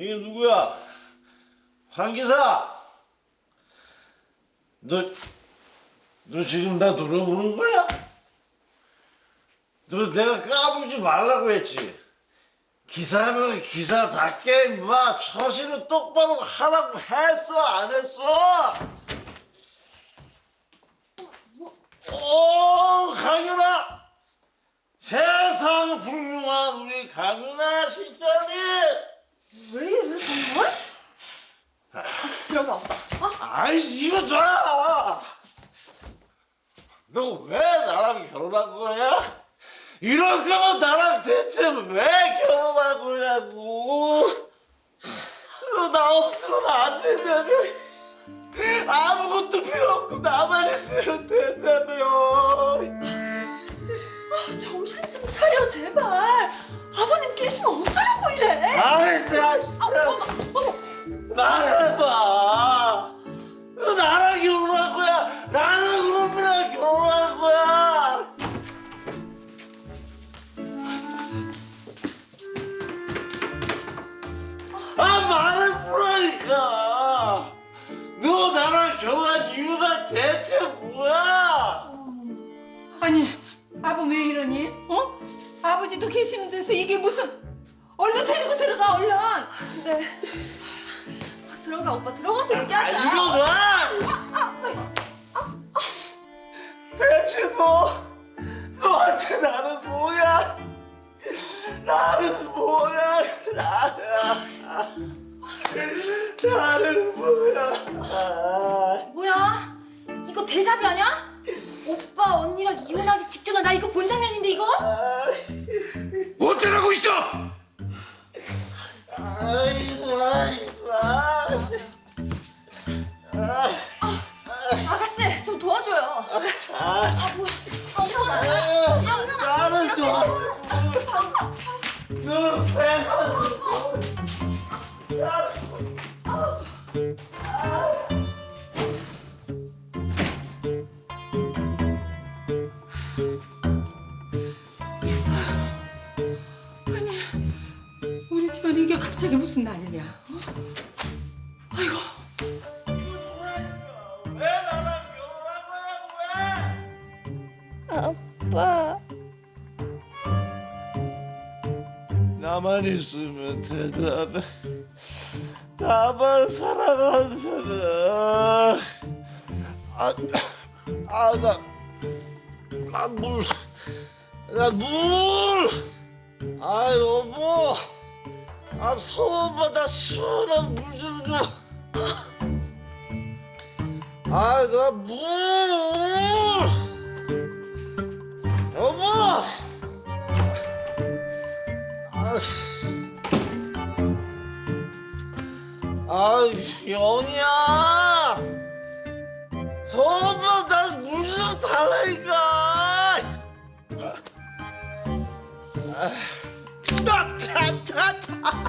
이게 누구야? 황 기사. 너, 너 지금 나 노려보는 거야? 너 내가 까불지 말라고 했지. 기사면 기사답게 임마 처신은 똑바로 하라고 했어 안 했어? 오 강윤아 세상 불명한 우리 강윤아 실장님 왜 이래 정말? 아, 들어가 오빠. 어? 아이씨 이거 줘! 너 왜 나랑 결혼한 거야? 이럴 거면 나랑 대체 왜 결혼한 거냐고 너 나 없으면 안 된다며 아무것도 필요 없고 나만 있으면 된다며 말해봐 너 나랑 결혼한 거야 나는 그놈이랑 결혼한 거야 아 말해보라니까 너 나랑 결혼한 이유가 대체 뭐야 아니, 아버 왜 이러니? 어? 아버지도 계시는 데서 이게 무슨? 얼른 데리고 들어가 얼른. 네. 들어가 오빠 들어가서 아 얘기하자. 이거 봐 대체 너 너한테 나는 뭐야 나는 뭐야 나는 나는 뭐야 뭐야? 이거 대잡이 아니야? 오빠 언니랑 이혼하기 직전에 나 이거 본 장면인데 이거? 어 빼서 우리 집안 이게 갑자기 무슨 난리야? 어? 아이고? 아빠, 나만 있으면 대답해. 나만 사랑한다가. 아, 아, 나, 나 물, 나 물. 아, 여보. 아, 소원보다 시원한 물 좀 줘. 아, 나 물. 아, 연이야. 저번 나물좀 달라니까. 아, 아, 아, 아, 아.